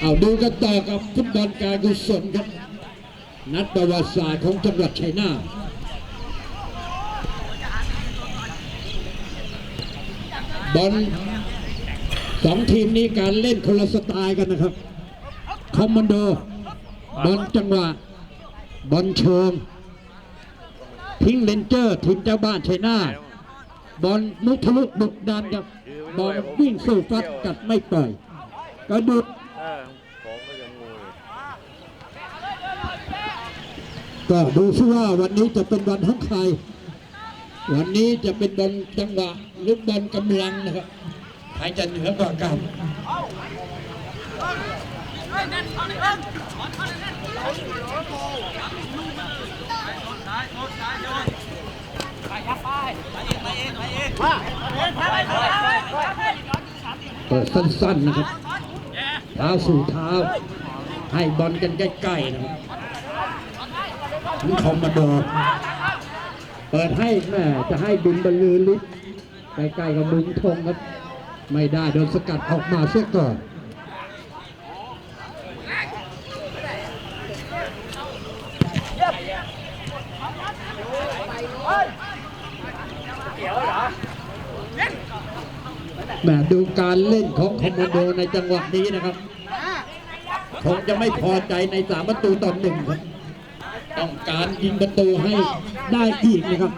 เอาดูกันต่อกับฟุตบอลการกุศลครับ นัดประวัติศาสตร์ของจังหวัดชัยนาทบอลสองทีมนี้การเล่นคนละสไตล์กันนะครับ คอมมานโด บอลจังหวะ บอลเชิงพิงเลนเจอร์ทีมเจ้าบ้านชัยนาทบอลมุทะลุบุกดันครับ บอลวิ่งสู่ฟัดกัดไม่ปล่อยกระดุด เออของก็ยังงูอยู่ก็ดูซิว่าวันนี้จะเป็นวันของใคร วันนี้จะเป็นบอลจังหวะหรือบอลกำลังนะครับใครจะเหนือกว่ากันเปิดสั้นๆนะครับ เท้าสู่เท้า ให้บอลกันใกล้ๆนะครับถึงคอมมาโดเปิดให้แม่จะให้บินบรรลือฤทธิ์ใกล้ๆกับมุงทงครับ ไม่ได้โดนสกัดออกมาเสียก่อน แหมดูการเล่นของคอมมานโดในจังหวะนี้นะครับคงจะไม่พอใจในสามประตูต่อหนึ่งครับ ต้องการยิงประตูให้ได้อีกนะครับ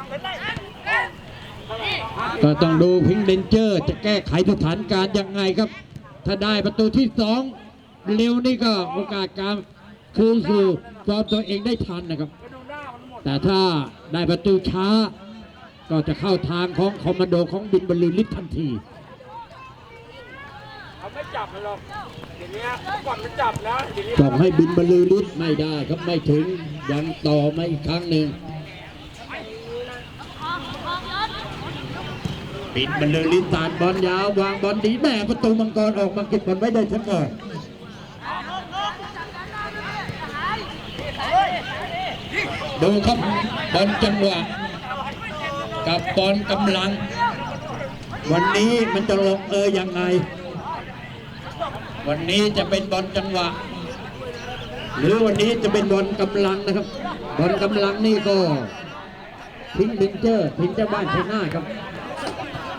ก็ต้องดูพิงเดนเจอร์ จะแก้ไขสถานการณ์ยังไงครับ ถ้าได้ประตูที่สองเร็วนี่ก็โอกาสการคืนสู่ฟอร์มตัวเองได้ทันนะครับ แต่ถ้าได้ประตูช้า ก็จะเข้าทางของคอมมานโดของบินบรรลือฤทธิ์ทันที จับมันหรอกเดี๋ยวนี้ก่อนมันจับนะเดี๋ยวนี้ส่งให้บินบรรลือฤทธิ์ไม่ได้ครับไม่ถึงยังต่อมาอีกครั้งหนึ่งบินบรรลือฤทธิ์ตานบอลยาว วางบอลดีแม่ประตูมังกรออกมาเก็บบอลไว้ได้ทั้งหมดดูครับบอลจังหวะกับบอลกำลัง วันนี้มันจะลงเอยยังไง วันนี้จะเป็นบอลจังหวะ หรือวันนี้จะเป็นบอลกำลังนะครับ บอลกำลังนี่ก็ทิ้งเดนเจอร์ทิ้งเจ้าบ้านชัยนาครับ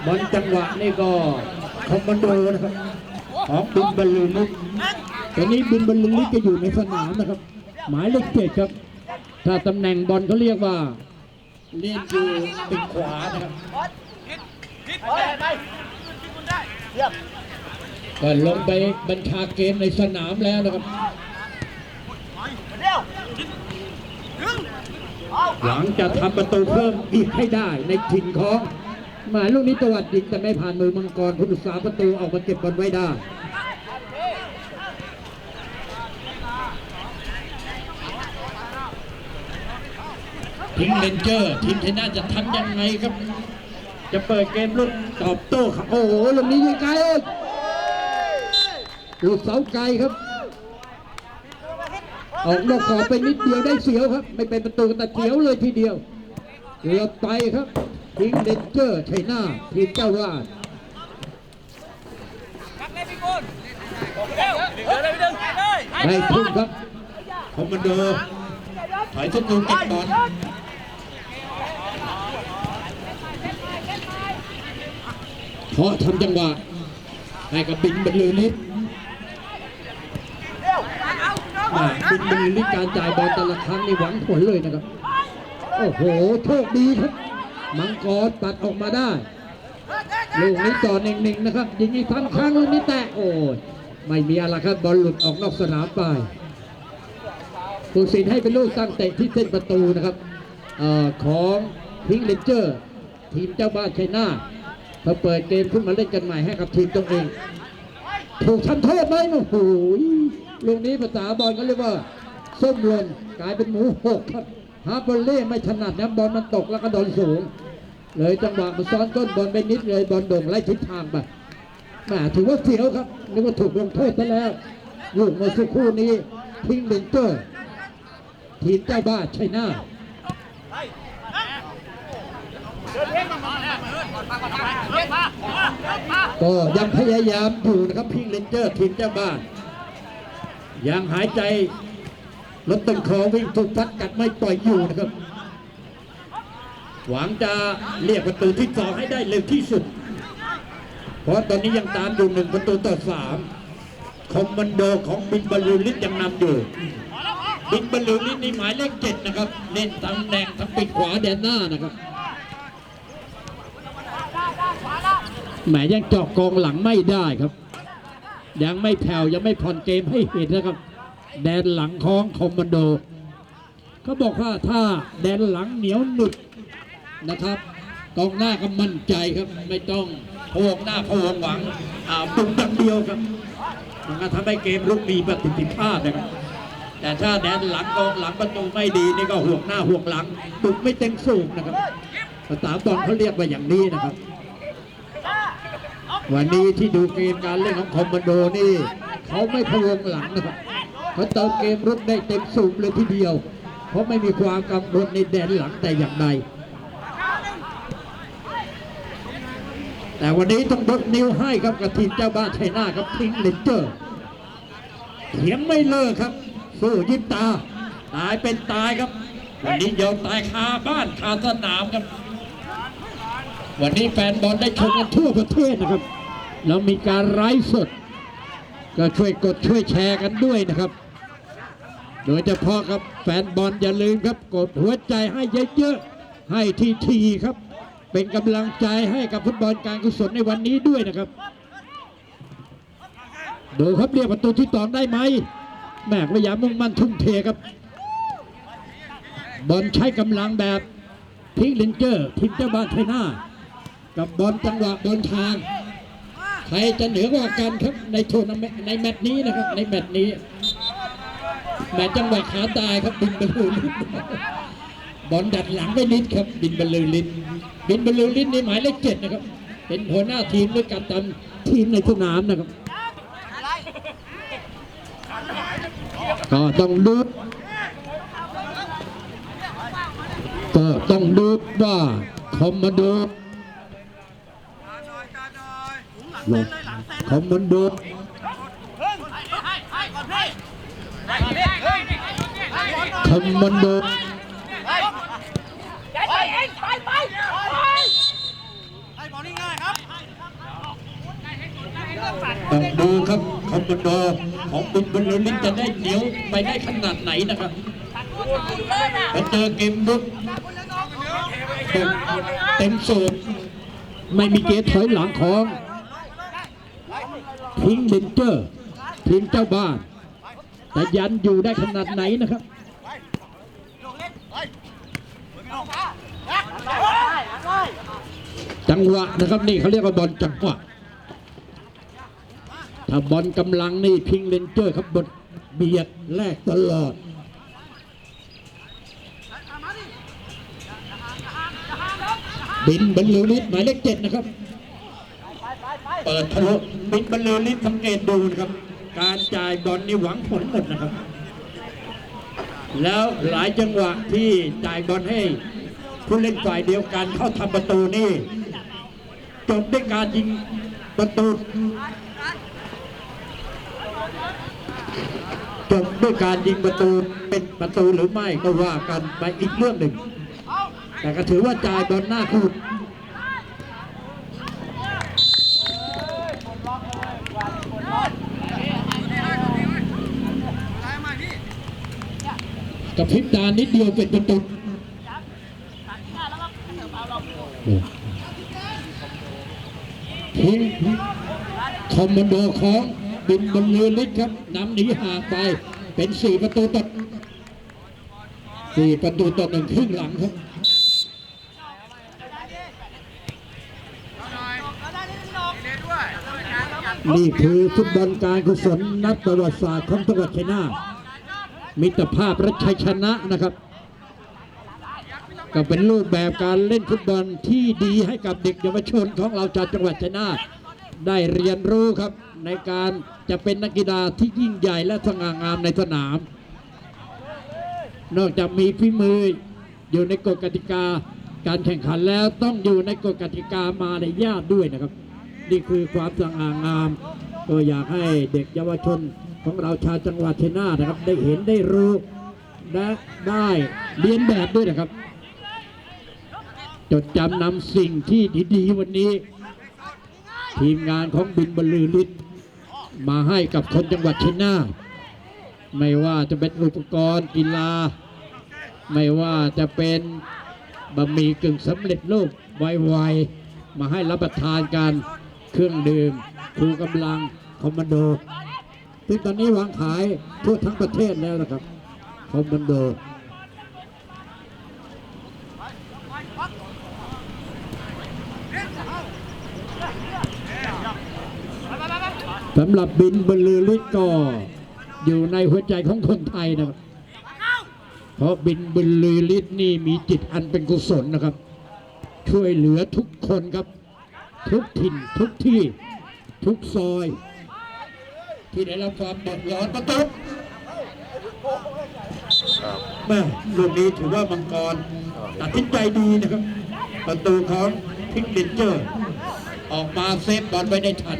บอลจังหวะนี่ก็คอมมานโดนะครับของบินบอลลูนิกตอนนี้บินบอลลูนิกจะอยู่ในสนามนะครับ หมายเลขเจ็ดครับ ถ้าตำแหน่งบอลเขาเรียกว่าเล่นอยู่ปีกขวานะครับ ก็ลงไปบัญชาเกมในสนามแล้วนะครับหลังจะทำประตูเพิ่มอีกให้ได้ในถิ่นของหมายลูกนี้ตวัดยิงแต่ไม่ผ่านมือมังกรผู้รักษาประตูออกมาเก็บบอลไว้ได้ทิ้งเลนเจอร์ทีมไทยน่าจะทำยังไงครับ จะเปิดเกมลุกตอบโต้ครับโอ้โหลูกนี้ยิงไกล เลยลูกเสาไกลครับ ออกนอกกรอบไปนิดเดียวได้เสียวครับ ไม่เป็นประตูแต่เสียวเลยทีเดียวเกือไปครับทิ้งเลนเจอร์ชัยนาทีมเจ้าวาดได้ทุ่มครับคอมมานโดถอยทุกตูเก็บบอลเพราะทำจังหวะให้กับบินบรรลือฤทธิ์ อ่าบินบรรลือฤทธิ์การจ่ายบอลแต่ละครั้งนี่หวังผลเลยนะครับ โอ้โห โชคดีครับ มังกรตัดออกมาได้ ลูกนี้ต่อหนึ่งหนึ่งนะครับ ยิงอีกสามครั้งลูกนี้แตะโอ้ยไม่มีอะไรครับบอลหลุดออกนอกสนามไปผู้สินให้เป็นลูกตั้งเตะที่เส้นประตูนะครับออของพิงเลนเจอร์ ทีมเจ้าบ้านชัยนาทพอเปิดเกมขึ้นมาเล่นกันใหม่ให้กับทีมตัวเอง ถูกทำโทษไหมโอ้โห ลูกนี้ภาษาบอลก็เรียกว่าส้มหล่นกลายเป็นหมูหกครับฮาร์บอลเล่ไม่ถนัดนะบอลมันตกแล้วก็โดนสูง เลยจังหวะมันซ้อนต้นบอลไปนิดเลยบอลโด่งไล่ทิศทางไปแหมถือว่าเสียวครับนึกว่าถูกลงโทษซะแล้วลูกเมื่อสักครู่นี้ทิ้งเดนเจอร์ทีมเจ้าบ้านชัยนาทก็ยังพยายามอยู่นะครับพิงเลนเจอร์ทีมเจ้าบ้าน ยังหายใจรถต้นคอวิ่งถูกพัดกัดไม่ปล่อยอยู่นะครับ หวังจะเรียกประตูที่สองให้ได้เร็วที่สุด เพราะตอนนี้ยังตามอยู่หนึ่งประตูต่อสามคอมมานโดของบินบอลลูลิสยังนำอยู่บินบอลลูลิสนี่หมายเลขเจ็ดนะครับเล่นตำแหน่งทางปีกขวาแดนหน้านะครับแหมยังเจาะกองหลังไม่ได้ครับ ยังไม่แผ่วยังไม่ผ่อนเกมให้เห็นนะครับ แดนหลังของคอมมานโดเขาบอกว่าถ้าแดนหลังเหนียวหนุดนะครับกองหน้าก็มั่นใจครับ ไม่ต้องพวงหน้าพวงหวังอ่าปุ่มตังเดียวครับมันก็ทำให้เกมลุกมีประสิทธิภาพนะครับแต่ถ้าแดนหลังกองหลังประตูไม่ดีนี่ก็ห่วงหน้าห่วงหลังตุกไม่เต็มสูงนะครับภาษาบอลเขาเรียกว่าอย่างนี้นะครับ วันนี้ที่ดูเกมการเล่นของคอมมานโดนี่ เขาไม่พะวงหลังนะครับเขาเติมเกมรุกได้เต็มสูบเลยทีเดียว เพราะไม่มีความกังวลในแดนหลังแต่อย่างใดแต่วันนี้ต้องยกนิ้วให้ครับกับทีมเจ้าบ้านชัยนาครับพิ้งเลนเจอร์เถียงไม่เลิกครับ สู้ยิบตา ตายเป็นตายครับ วันนี้ยอมตายคาบ้านคาสนามครับ วันนี้แฟนบอลได้ชมกันทั่วประเทศนะครับ แล้วมีการไร้สด ก็ช่วยกดช่วยแชร์กันด้วยนะครับ โดยเฉพาะครับแฟนบอลอย่าลืมครับ กดหัวใจให้เยอะๆให้ทีๆครับ เป็นกำลังใจให้กับฟุตบอลการกุศลในวันนี้ด้วยนะครับ ดูครับเรียกประตูที่ตองได้ไหมแม่พยายามมุ่งมั่นทุ่มเทครับ บอลใช้กำลังแบบพิงเลนเจอร์ทีมเจ้าบ้านไทยนากับบอลจังหวะบอลทาง ใครจะเหนือกว่ากันครับในโทรนาเมนต์ในแมตช์นี้นะครับ ในแมตช์นี้แมตช์จังหวะขาตายครับบินบอลลูนบอลดัดหลังไปนิดครับ บินบอลลูนลิ้นบินบอลลูนลิ้นนี่หมายเลขเจ็ดนะครับ เป็นหัวหน้าทีมด้วยการตามทีมในสนามนะครับ ก็ต้องดูก็ต้องดูว่าคอมมาน โดลงคอมมานโดคอมมานโดไปเองไปไปไปต้องดูครับคอมมานโดของบุญบุญลินจะได้เหนียวไปได้ขนาดไหนนะครับไปเจอเกมลุกเต็มสูบไม่มีเกมถอยหลังของ พิงเดนเจอร์ทีมเจ้าบ้าน แต่ยันอยู่ได้ขนาดไหนนะครับจังหวะนะครับนี่เขาเรียกว่าบอลจังหวะถ้าบอลกำลังนี่พิงเลนเจอร์ครับบดเบียดแลกตลอดบินบรรลือฤทธิ์หมายเลขเจ็ดนะครับ เปิดทะลุบินบรรลือฤทธิ์สังเกตดูนะครับ การจ่ายบอลนี่หวังผลหมดนะครับ แล้วหลายจังหวะที่จ่ายบอลให้ผู้เล่นฝ่ายเดียวกันเข้าทำประตูนี่จบด้วยการยิงประตูจบด้วยการยิงประตูเป็นประตูหรือไม่ก็ว่ากันไปอีกเรื่องหนึ่ง แต่ก็ถือว่าจ่ายบอลหน้าคู่ กับพริบตานิดเดียวเป็นประตูทิ้งคอมมานโดของบินบนเรือลิศครับนำหนีห่างไปเป็นสี่ประตูต่อสี่ประตูต่อหนึ่งครึ่งหลังครับนี่คือฟุตบอลการกุศลนัดประวัติศาสตร์ของจังหวัดชัยนาท มิตรภาพและชัยชนะนะครับ ก็เป็นรูปแบบการเล่นฟุตบอลที่ดีให้กับเด็กเยาวชนของเราจากจังหวัดชัยนาทได้เรียนรู้ครับในการจะเป็นนักกีฬาที่ยิ่งใหญ่และสง่างามในสนาม นอกจากมีฝีมืออยู่ในกฎกติกาการแข่งขันแล้วต้องอยู่ในกฎกติกามารยาทด้วยนะครับ นี่คือความสง่างาม ก็อยากให้เด็กเยาวชน ของเราชาวจังหวัดชัยนาทนะครับ ได้เห็นได้รู้และได้เรียนแบบด้วยนะครับ จดจำนำสิ่งที่ดีๆวันนี้ ทีมงานของบินบรรลือฤทธิ์มาให้กับคนจังหวัดชัยนาทไม่ว่าจะเป็นอุปกรณ์กีฬา ไม่ว่าจะเป็นบะหมี่กึ่งสำเร็จรูปไวๆมาให้รับประทานกันเครื่องดื่มครูกำลังคอมมานโด ซึ่งตอนนี้วางขายทั่วทั้งประเทศแล้วนะครับคอมมานโดสำหรับบินบรรลือฤทธิ์ก็อยู่ในหัวใจของคนไทยนะครับ เพราะบินบรรลือฤทธิ์นี่มีจิตอันเป็นกุศลนะครับ ช่วยเหลือทุกคนครับ ทุกถิ่นทุกที่ทุกซอย ที่ได้รับความเดือดร้อนประตูแม่ลูกนี้ถือว่ามังกรตัดสินใจดีนะครับ ประตูของพิกลินเจอร์ ออกมาเซฟบอลไว้ได้ทัน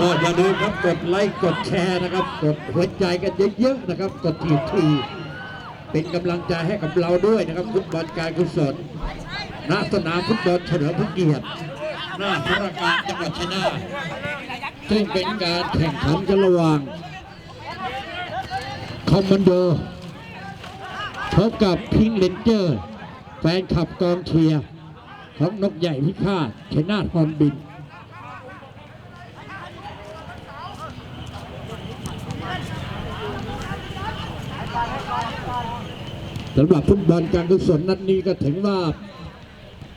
ก็อย่าลืมครับกดไลค์กดแชร์นะครับ กดหัวใจกันเยอะๆนะครับ กดทีที เป็นกำลังใจให้กับเราด้วยนะครับฟุตบอลการกุศลณสนามฟุตบอลเฉลิมพระเกียรติหน้าพระการจังหวัดชัยนาทซึ่งเป็นการแข่งขันกันระหว่างคอมมานโดพบกับพิงเลนเจอร์ แฟนขับกองเชียร์ของนกใหญ่พิฆาตชัยนาทฮอนบิน สำหรับฟุตบอลการกุศลนัดนี้ก็ถึงว่า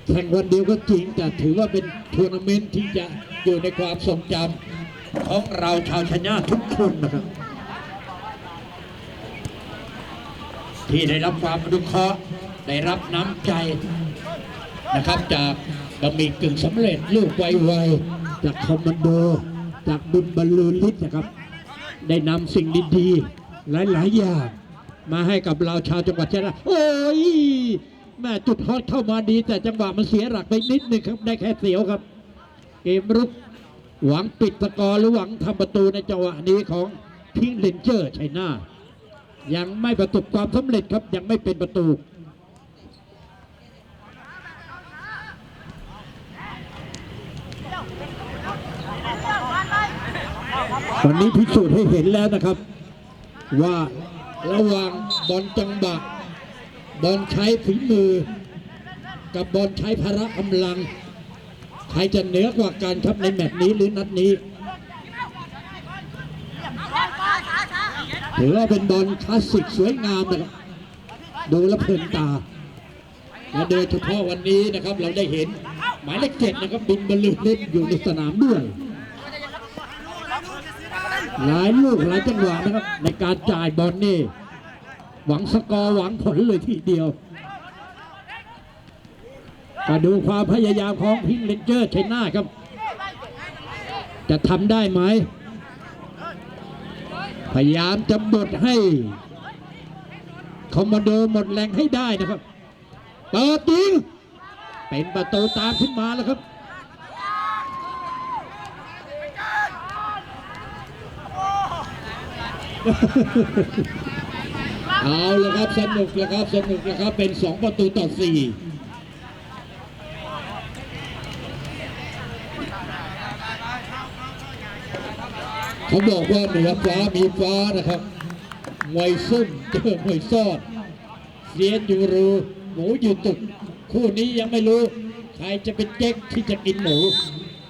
แข่งวันเดียวก็จริง แต่ถือว่าเป็นทัวร์นาเมนต์ที่จะอยู่ในความทรงจำของเราชาวชนาททุกคนนะครับ ที่ได้รับความอนุเคราะห์ได้รับน้ำใจนะครับจากบะหมี่กึ่งสำเร็จลูกไวๆจากคอมมานโด จากบุญบรรลือฤทธิ์นะครับ ได้นำสิ่งดีๆ หลายๆอย่าง มาให้กับเราชาวจังหวัดเชัยงนาทโอ้ยแม่จุดฮอตเข้ามาดี แต่จังหวะมันเสียหลักไปนิดนึงครับได้แค่เสียวครับ เกมรุกหวังปิดสกอร์หรือหวังทำประตูในจังหวะนี้ของพิงเลนเจอร์ชัยนายังไม่ประสบความสำเร็จครับยังไม่เป็นประตูวันนี้พิสูจน์ให้เห็นแล้วนะครับ ว่า ระหว่างบอลจังหวะบอลใช้ฝีมือ กับบอลใช้พละกำลัง ใครจะเหนือกว่ากันครับในแมตช์นี้หรือนัดนี้ถือว่าเป็นบอลคลาสสิกสวยงามนะครับดูแลวเพลินตาและโดยเฉพาะวันนี้นะครับเราได้เห็น หมายเลขเจ็ดนะครับบินบอลลูนเล่นอยู่ในสนามด้วย หลายลูกหลายจังหวะนะครับ ในการจ่ายบอลนี่ หวังสกอร์หวังผลเลยทีเดียวมาดูความพยายามของพิงเลนเจอร์ชัยนาครับ จะทำได้ไหม พยายามจะบดให้คอมมานโดหมดแรงให้ได้นะครับเปิดยิงเป็นประตูตามขึ้นมาแล้วครับ เอาละครับสนุกแล้วครับสนุกแล้วครับเป็นสองประตูต่อสี่เขาบอกว่าเหนือฟ้ามีฟ้านะครับมวยซุ่มเจอมวยซ่อนเสียนอยู่รูหมูอยู่ตุก คู่นี้ยังไม่รู้ ใครจะเป็นเจ๊กที่จะกินหมู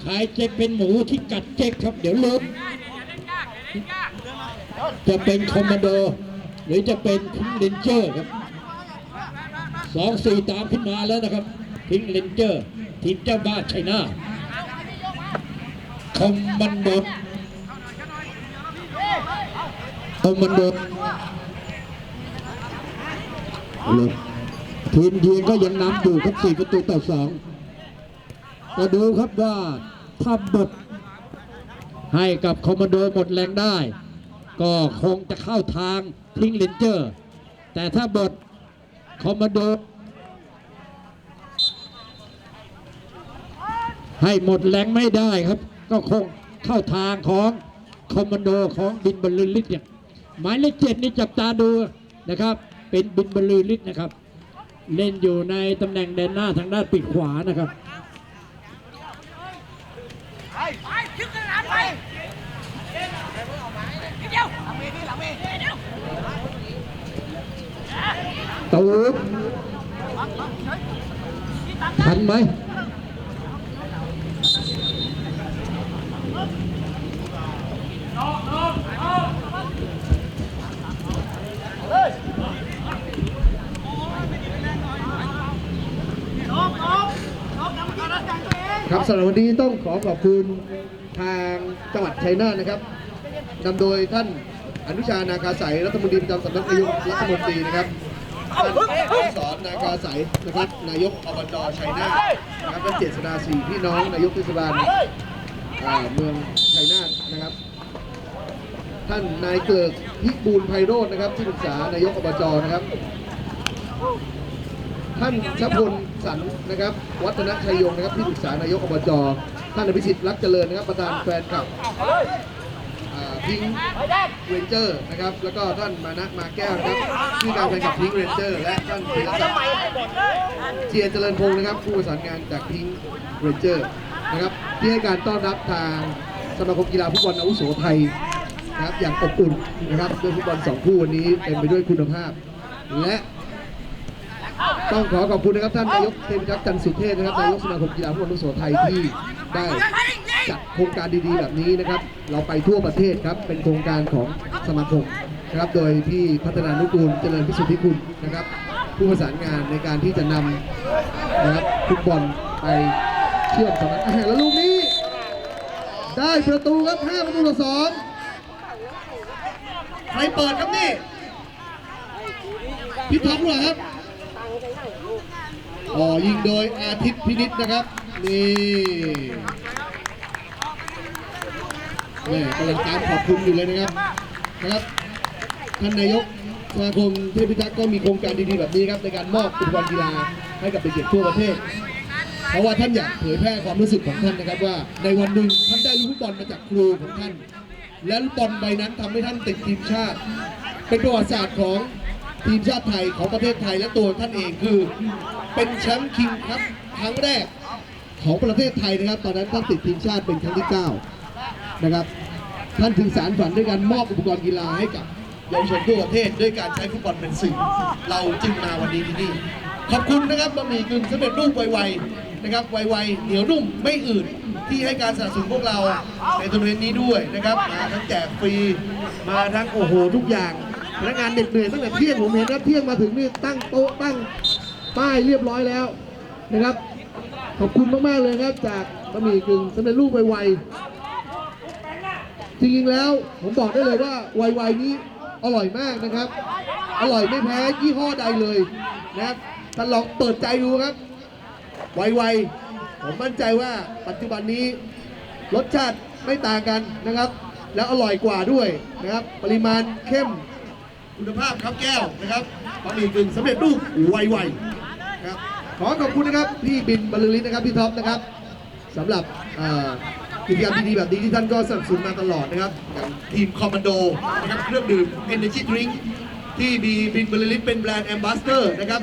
ใครจะเป็นหมูที่กัดเจ๊กครับ เดี๋ยวลุ้น จะเป็นคอมมานโด หรือจะเป็นพิงเลนเจอร์ครับสองสี่ตามขึ้นมาแล้วนะครับ พิงเลนเจอร์ทีมเจ้าบ้านชัยนาคอมมานโดคอมมานโดเลยทีมเยืนก็ยังนำอยู่ครับสี่ประตูต่อสองก็ดูครับว่าถ้าบทให้กับคอมมานโดหมดแรงได้ ก็คงจะเข้าทางทิ้งเลนเจอร์ แต่ถ้าบทคอมมานโดให้หมดแรงไม่ได้ครับ ก็คงเข้าทางของคอมมานโดของบินบรลลือฤทธิ์เนี่ยหมายเลขเจ็ดนี่จับตาดูนะครับ เป็นบินบรลลือฤทธิ์นะครับ เล่นอยู่ในตำแหน่งแดนหน้าทางด้านปีกขวานะครับ ตูบทันไหมครับสำหรับวันนี้ต้องขอขอบคุณทางจังหวัดชัยนาทนะครับนำโดยท่านอนุชานาคาสายรัฐมนตรีประจำสำนักนายกรัฐมนตรีนะครับ ท่านอนุสรนาคาสายนะครับนายกอบจชัยนาทนะครับท่านเจษดาสีพี่น้องนายกเทศบาลอ่าเมืองชัยนาทนะครับ ท่านนายเกิกพิบูลไพโรจน์นะครับที่ปรึกษานายกอบจนะครับ ท่านชพลสันนะครับ วัฒนชัยยงนะครับที่ปรึกษานายกอบจท่านอภิสิทธิ์รักเจริญนะครับประธานแฟนคลับ พิงค์เรนเจอร์นะครับ แล้วก็ท่านมานะมาแก้วนะครับที่การแฟนคลับพิงค์เรนเจอร์และท่านธีรศักดิ์เชียเจริญพงศ์นะครับ ผู้ประสานงานจากพิงค์เรนเจอร์นะครับที่ให้การต้อนรับทางสมาคมกีฬาฟุตบอลอาวุโสไทยนะครับอย่างอบอุ่นนะครับด้วยฟุตบอลสองคู่วันนี้เต็มไปด้วยคุณภาพ และต้องขอขอบคุณนะครับท่านนายกเทนครับจันสุเทพนะครับนายกสมาคมกีฬาฟุตบอลอาวุโสไทยที่ได้ จัดโครงการดีๆ แบบนี้นะครับ เราไปทั่วประเทศครับ เป็นโครงการของสมาคมนะครับ โดยพี่พัฒนานุกูลเจริญพิสุทธิคุณนะครับ ผู้ประสานงานในการที่จะนำนะครับฟุตบอลไปเชื่อมสำนักอาหารแล้วลูกนี้ ได้ประตูครับ5ประตูต่อสองใครเปิดครับนี่พี่ท็อปเหรอครับอ๋อยิงโดยอาทิตย์พินิษนะครับ นี่ แม่กำลังตามขอบคุณอยู่เลยนะครับนะครับท่านนายกสมาคมเทพพิทักษ์ก็มีโครงการดีๆแบบนี้ครับในการมอบอุปกรณ์กีฬาให้กับเด็กๆทั่วประเทศ เพราะว่าท่านอยากเผยแพร่ความรู้สึกของท่านนะครับว่า ในวันหนึ่งท่านได้ลูกฟุตบอลมาจากครูของท่าน และลูกบอลใบนั้นทำให้ท่านติดทีมชาติ เป็นประวัติศาสตร์ของทีมชาติไทยของประเทศไทยและตัวท่านเองคือ เป็นแชมป์คิงครับครั้งแรกของประเทศไทยนะครับ ตอนนั้นท่านติดทีมชาติเป็นครั้งที่ 9 นะครับ ท่านถึงสารฝันด้วยการมอบอุปกรณ์กีฬาให้กับเยาวชนทั่วประเทศด้วยการใช้ฟุตบอลเป็นสื่อ เราจึงมาวันนี้ที่นี่ ขอบคุณนะครับบะหมี่กึ่งสำเร็จรูปไวๆนะครับไวๆเหนียวนุ่มไม่อืดที่ให้การสนับสนุนพวกเราในทัวร์นาเมนนี้ด้วยนะครับมาทั้งแจกฟรีมาทั้งโอ้โหทุกอย่างพนักงานเด็ดเหนื่อยตั้งแต่เที่ยงผมเห็นนะเที่ยงมาถึงนี่ตั้งโต๊ะตั้งป้ายเรียบร้อยแล้วนะครับ ขอบคุณมากๆเลยครับจากบะหมี่กึ่งสำเร็จรูปไวๆ จริงๆแล้วผมบอกได้เลยว่าไวๆนี้อร่อยมากนะครับ อร่อยไม่แพ้ยี่ห้อใดเลยนะครับท่านลองเปิดใจดูครับ ไวๆผมมั่นใจว่าปัจจุบันนี้รสชาติไม่ต่างกันนะครับ แล้วอร่อยกว่าด้วยนะครับ ปริมาณเข้มคุณภาพครับแก้วนะครับบะหมี่กึ่งสำเร็จรูปไวๆนะครับขอขอบคุณนะครับพี่บินบรรลือฤทธิ์นะครับพี่ท็อปนะครับสำหรับอ่อ กิจกรรมดีๆแบบนี้ที่ท่านก็สนับสนุนมาตลอดนะครับอย่างทีมคอมมานโดนะครับเครื่องดื่ม Energy Drink ที่มีบินบรรลือฤทธิ์เป็นแบรนด์แอมบาสเตอร์นะครับ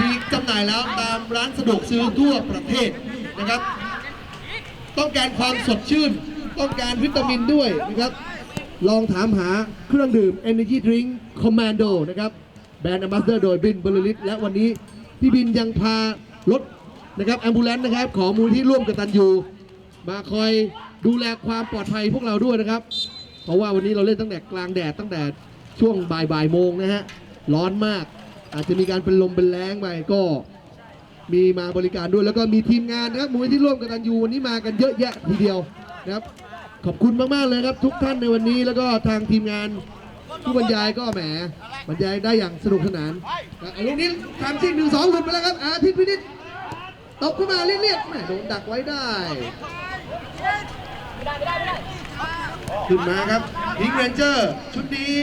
มีจำหน่ายแล้วตามร้านสะดวกซื้อทั่วประเทศนะครับ ต้องการความสดชื่น ต้องการวิตามินด้วยนะครับ ลองถามหาเครื่องดื่ม Energy Drink Commando นะครับแบรนด์ a m b a s s a d o r โดยบินบรรลิตและวันนี้พี่บินยังพารถนะครับแอมบูเลนนะครับ ของมูลที่ร่วมกตันยู มาคอยดูแลความปลอดภัยพวกเราด้วยนะครับ เพราะว่าวันนี้เราเล่นตั้งแต่กลางแดดตั้งแต่ช่วงบ่ายบ่ายโมงนะฮะร้อนมาก อาจจะมีการเป็นลมเป็นแรงไปก็มีมาบริการด้วยแล้วก็มีทีมงานนะครับมูลที่ร่วมกตันยูวันนี้มากันเยอะแยะทีเดียวนะครับ ขอบคุณมากๆเลยครับ ทุกท่านในวันนี้แล้วก็ทางทีมงานผู้บรรยายก็แหมบรรยายได้อย่างสนุกสนานอะลูกนี้ทำจริงหนึ่งสองหลุดไปแล้วครับอาทิตย์พินิจตบขึ้นมาเรียกๆแหมโดนดักไว้ได้ ขึ้นมาครับพิงเรนเจอร์ ชุดนี้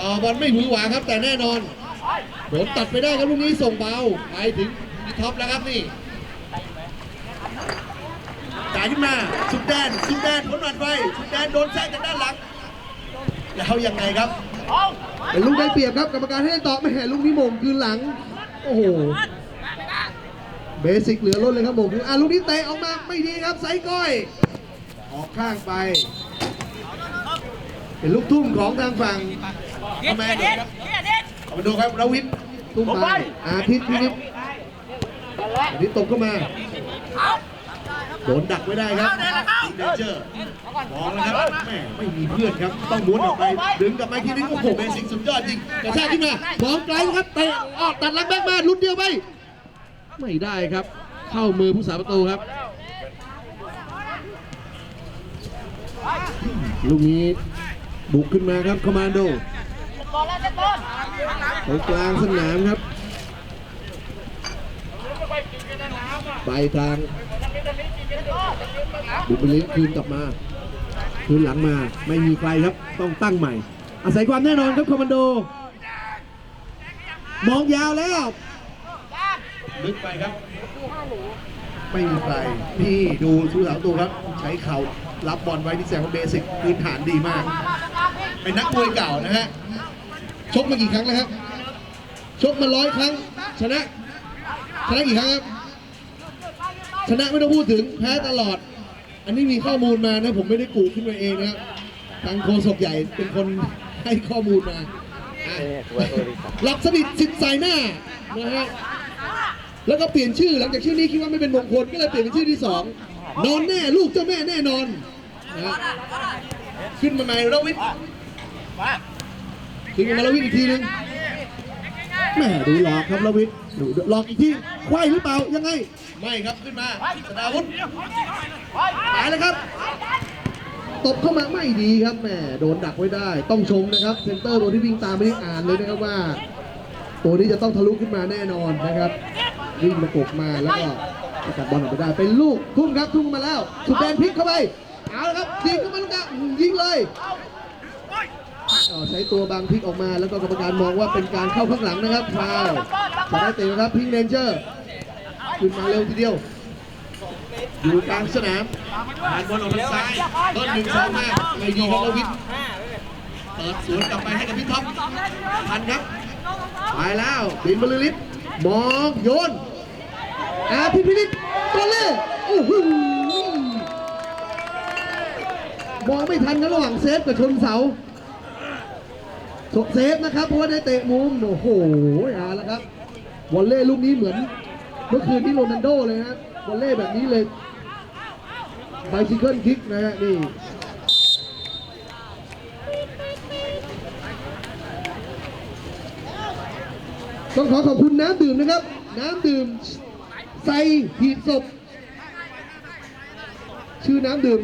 ต่อบอลไม่หวือหวาครับ แต่แน่นอนโดนตัดไปได้ครับลูกนี้ส่งเบาไปถึงท็อปแล้วครับนี่ายขึ้นมาสุดแดนสุดแดนผลหมัดไฟสุดแดนโดนแซงจากด้านหลังแล้วยังไงครับเป็นลูกได้เปรียบครับกรรมการให้ต่อไม่แห่ลูกนี้โมงคืนหลัง โอ้โหเบสิกเหลือล้นเลยครับมงคืนอะลูกนี้เตะออกมาไม่ดีครับไซก้อย ออกข้างไป เป็นลูกทุ่มของทางฝั่งเด็ดทำไมครับเด็ดเด็ดเอามาดูครับรวิทย์ตุ้มไปอาทิตย์พินิจอาทิตย์ตกเข้ามาโดนดักไว้ได้ครับเดนเจอร์มองแล้วครับแม่ไม่มีเพื่อนครับ ต้องม้วนออกไป ดึงกับไมาอีกทีนึงโอ้โหเบสิกสุดยอดจริงกระชากขึ้นมามองไกลครับเตะออกตัดลังแบกมาลุ้นเดียวไป ไม่ได้ครับ เข้ามือผู้สาประตูครับ ลูกนี้บุกขึ้นมาครับคอมมานโดบอลแล้วเซ็ตบอลตรงกลางสนามครับ ไปทางบุกไปเลี้ยงคืนกลับมาคืนหลังมาไม่มีใครครับต้องตั้งใหม่ อาศัยความแน่นอนครับคอมมานโด มองยาวแล้วลึกไปครับ ไม่มีใครนี่ดูสุสาวตูครับ ใช้เข่า รับบอลไว้ที่แสดงว่าเบสิกพื้นฐานดีมาก เป็นนักมวยเก่านะฮะ ชกมากี่ครั้งแล้วครับ ชกมาร้อยครั้ง ชนะ ชนะกี่ครั้งครับ ชนะไม่ต้องพูดถึง แพ้ตลอด อันนี้มีข้อมูลมานะ ผมไม่ได้กูขึ้นมาเองนะครับ ทางโฆษกใหญ่เป็นคนให้ข้อมูลมา หลับสนิทสิทธิ์สายหน้านะฮะ แล้วก็เปลี่ยนชื่อหลังจากชื่อนี้คิดว่าไม่เป็นมงคลก็เลยเปลี่ยนเป็นชื่อที่สอง นอนแน่ลูกเจ้าแม่แน่นอนนะขึ้นมาใหม่รวิทย์ขึ้นมาแล้ววิทย์อีกทีนึงแม่ดูหลอกครับรวิทย์ดูหลอกอีกทีควายหรือเปล่ายังไง ไม่ครับขึ้นมาสดาวุฒิหายแล้วครับ ตบเข้ามาไม่ดีครับแหมโดนดักไว้ได้ ต้องชมนะครับ เซนเตอร์ตัวที่วิ่งตามไม่ได้อ่านเลยนะครับว่า ตัวนี้จะต้องทะลุขึ้นมาแน่นอนนะครับ วิ่งประกมาแล้วก็ ตัดบอลออกไปได้เป็นลูกทุ่มครับทุ่มมาแล้วสุดแดนพลิกเข้าไปเอาละครับยิงเข้ามาลูกกะยิงเลยเอาใช้ตัวบางพลิกออกมาแล้วก็กรรมการมองว่าเป็นการเข้าข้างหลังนะครับฟาวจะได้เตะนะครับพิงเรนเจอร์ขึ้นมาเร็วทีเดียวอยู่กลางสนามผ่านบอลออกทางซ้ายต้นหนึ่งสองมาไม่ดีครับลวิทเปิดสวนกลับไปให้กับพี่ท็อปทันครับไปแล้วบินบรรลือฤทธิ์มองโยน อาพิพินิตัวเล่โอ้โหมองไม่ทันกันระหว่างเซฟกับชนเสาเซฟนะครับเพราะว่าได้เตะมุมโอ้โหเอาละครับวอลเล่ลูกนี้เหมือน เมื่อคืนที่โรนัลโดเลยฮะวอลเล่แบบนี้เลยไบซิเคิลคิกนะฮะนี่ต้องขอขอบคุณน้ำดื่มนะครับ น้ำดื่ม ใส่หีบศพ ชื่อน้ำดื่ม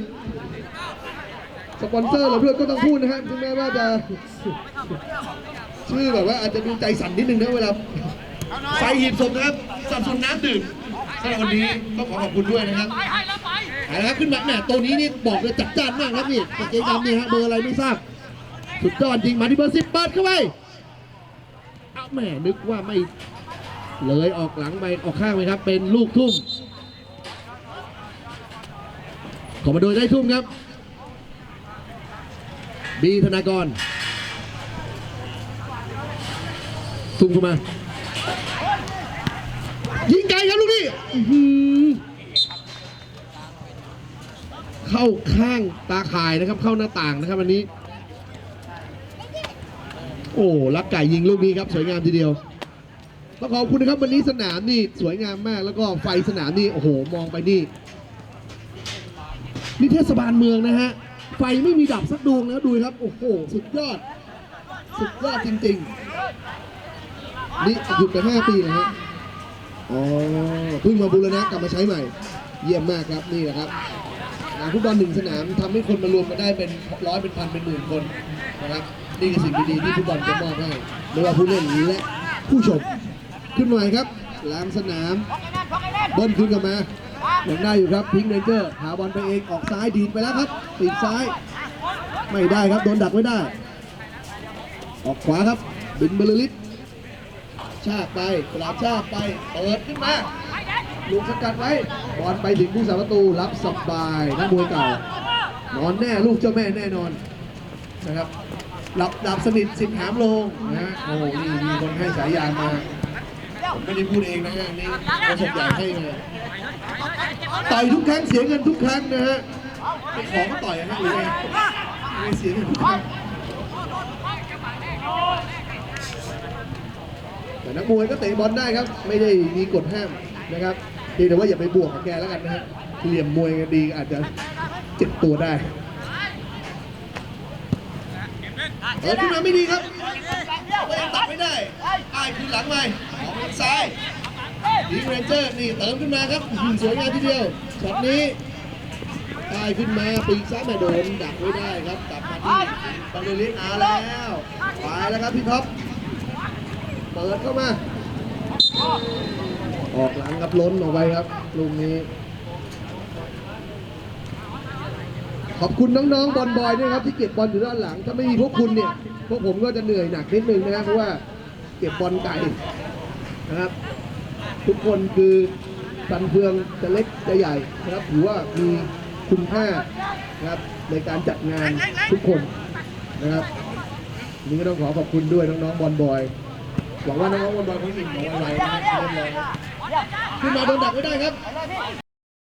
สปอนเซอร์เราด้วยก็ต้องพูดนะฮะถึงแม้ว่าจะ ชื่อแบบว่าอาจจะดูใจสั่นนิดนึงนะเวลาใส่หีบศพนะครับสับสนน้ำดื่มสำหรับวันนี้ต้องขอขอบคุณด้วยนะครับไปแล้วไปเอาละครับขึ้นมาแหมตัวนี้นี่บอกเลยจัดจ้านมากครับนี่กางเกงดำนี่ฮะเบอร์อะไรไม่ทราบสุดยอดจริงมาที่เบอร์สิบเปิดเข้าไปเอาแหมนึกว่าไม่ เลยออกหลังไปออกข้างไปครับ เป็นลูกทุ่มขอมาโดยได้ทุ่มครับ บีธนากร ทุ่มเข้ามา ยิงไกลครับลูกนี้เข้าข้างตาข่ายนะครับ เข้าหน้าต่างนะครับวันนี้ โอ้ลักไก่ยิงลูกนี้ครับ สวยงามทีเดียว ต้องขอบคุณนะครับวันนี้สนามนี่สวยงามมาก แล้วก็ไฟสนามนี่โอ้โหมองไปนี่นี่เทศบาลเมืองนะฮะไฟไม่มีดับสักดวงนะดูครับโอ้โหสุดยอด สุดยอดจริงๆ นี่หยุดไปห้าปีนะฮะอ๋อเพิ่งมาบูรณะกลับมาใช้ใหม่ เยี่ยมมากครับนี่แหละครับสนามฟุตบอลหนึ่งสนามทำให้คนมารวมกันได้เป็นร้อยเป็นพันเป็นหมื่นคนนะครับนี่คือสิ่งดีๆที่ฟุตบอลจะมอบให้ไม่ว่าผู้เล่นและผู้ชม ขึ้นหน่อยครับลามสนามพกไอ้นั่นพกไอ้นั่นเบิ้ลขึ้นกลับมายังได้อยู่ครับพิงเรนเจอร์หาบอลไปเองออกซ้ายดีดไปแล้วครับตีกซ้าย ไม่ได้ครับโดนดักไว้ได้ ออกขวาครับบินเบลลิตชาไปกราบชาไปเปิดขึ้นมาลูกสกัดไว้บอลไปถึงผู้สาประตูรับสบายนักมวยเก่านอนแน่ลูกเจ้าแม่แน่นอนนะครับหลับดับสนิทสิบหามลงนะฮะโอ้โหนี่มีคนให้สายยางมา ผมไม่ได้พูดเองนะฮะนี่โฆษกใหญ่ให้มาต่อยทุกครั้งเสียเงินทุกครั้งนะฮะไปขอก็ต่อยอะฮะหรือไงไม่เสียเงินทุกครั้งแต่นักมวยก็เตะบอลได้ครับ ไม่ได้มีกฎห้ามนะครับเพียงแต่ว่าอย่าไปบวกกับแกแล้วกันนะฮะเหลี่ยมมวยกันดีอาจจะเจ็บตัวได้เออขึ้นมาไม่ดีครับก็ยังตัดไม่ได้อ้ายคืนหลังไปออกทาง ซ้ายดีเรนเจอร์นี่เติมขึ้นมาครับสวยงามทีเดียวช็อตนี้อ้ายขึ้นมาปีกซ้ายมาโดนดักไว้ได้ครับกลับมาที่ตอนเลี้ยงอาแล้วไปแล้วครับพี่ท็อปเปิดเข้ามา ออกหลังครับล้นออกไปครับลูกนี้ขอบคุณน้องๆบอลบอยด้วยครับที่เก็บบอลอยู่ด้านหลัง ถ้าไม่มีพวกคุณเนี่ย พวกผมก็จะเหนื่อยหนักนิดนึงนะครับเพราะว่าเก็บบอลไกล นะครับ ทุกคนคือสันเฟืองจะเล็กจะใหญ่นะครับถือว่ามีคุณค่านะครับในการจัดงานทุกคนนะครับนี่ก็ต้องขอขอบคุณด้วยน้องๆบอลบอยหวังว่าน้องๆบอลบอยคงอิ่มของไวนะครับเล่นเลยขึ้นมาโดนดักไม่ได้ครับ